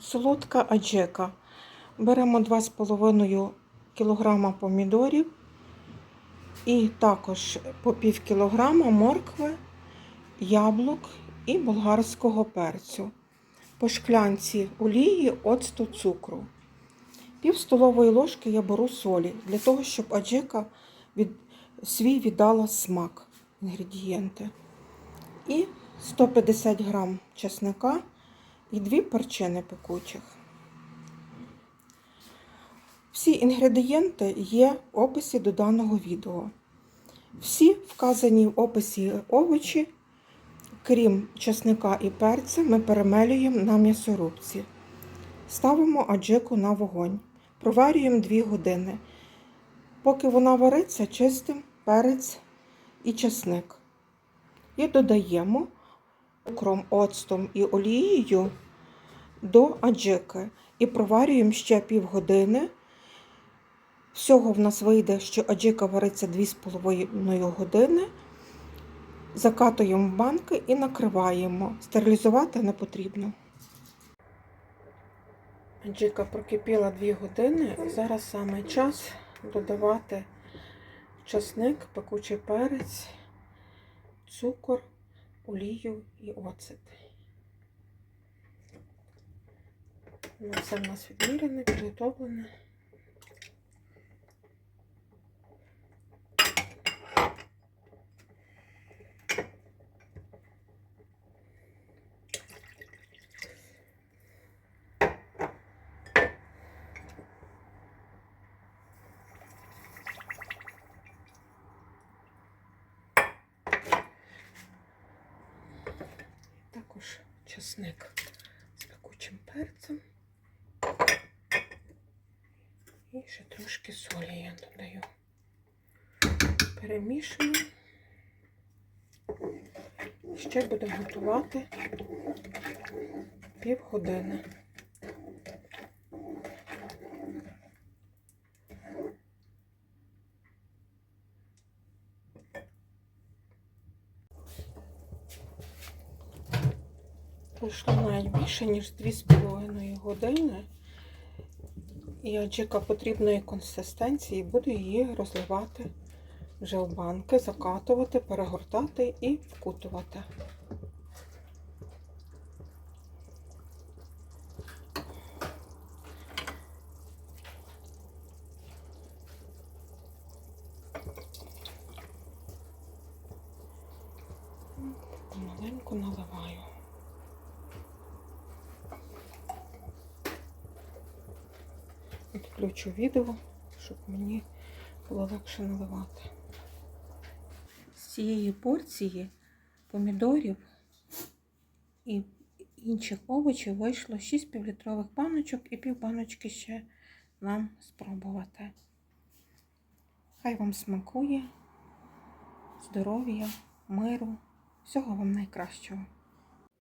Солодка аджека. Беремо 2,5 кг помідорів і також по пів кілограма моркви, яблук і болгарського перцю. По шклянці олії, оцту, цукру. Пів столової ложки я беру солі для того, щоб аджика від, свій віддала смак інгредієнти. І 150 грам чесника і дві перчини пекучих. Всі інгредієнти є в описі до даного відео. Всі вказані в описі овочі, крім чесника і перця, ми перемелюємо на м'ясорубці. Ставимо аджику на вогонь. Проварюємо 2 години. Поки вона вариться, чистимо перець і чесник. І додаємо окром оцтом і олією до аджики. І проварюємо ще півгодини. Всього в нас вийде, що аджика вариться 2,5 години. Закатуємо в банки і накриваємо. Стерилізувати не потрібно. Аджика прокипіла 2 години. Зараз саме час додавати часник, пекучий перець, цукор, олію і оцет. Ну, Все в нас відмірене, підготовлене. Також чесник з пекучим перцем. І ще трошки солі я додаю. Перемішую. Ще будемо готувати півгодини. Пройшло навіть більше, ніж 2,5 години. І аджика потрібної консистенції, буду її розливати вже в банки, закатувати, перегортати і вкутувати. Помаленьку наливаю. Відключу відео, щоб мені було легше наливати. З цієї порції помідорів і інших овочів вийшло 6 півлітрових баночок і пів баночки ще нам спробувати. Хай вам смакує, здоров'я, миру, всього вам найкращого.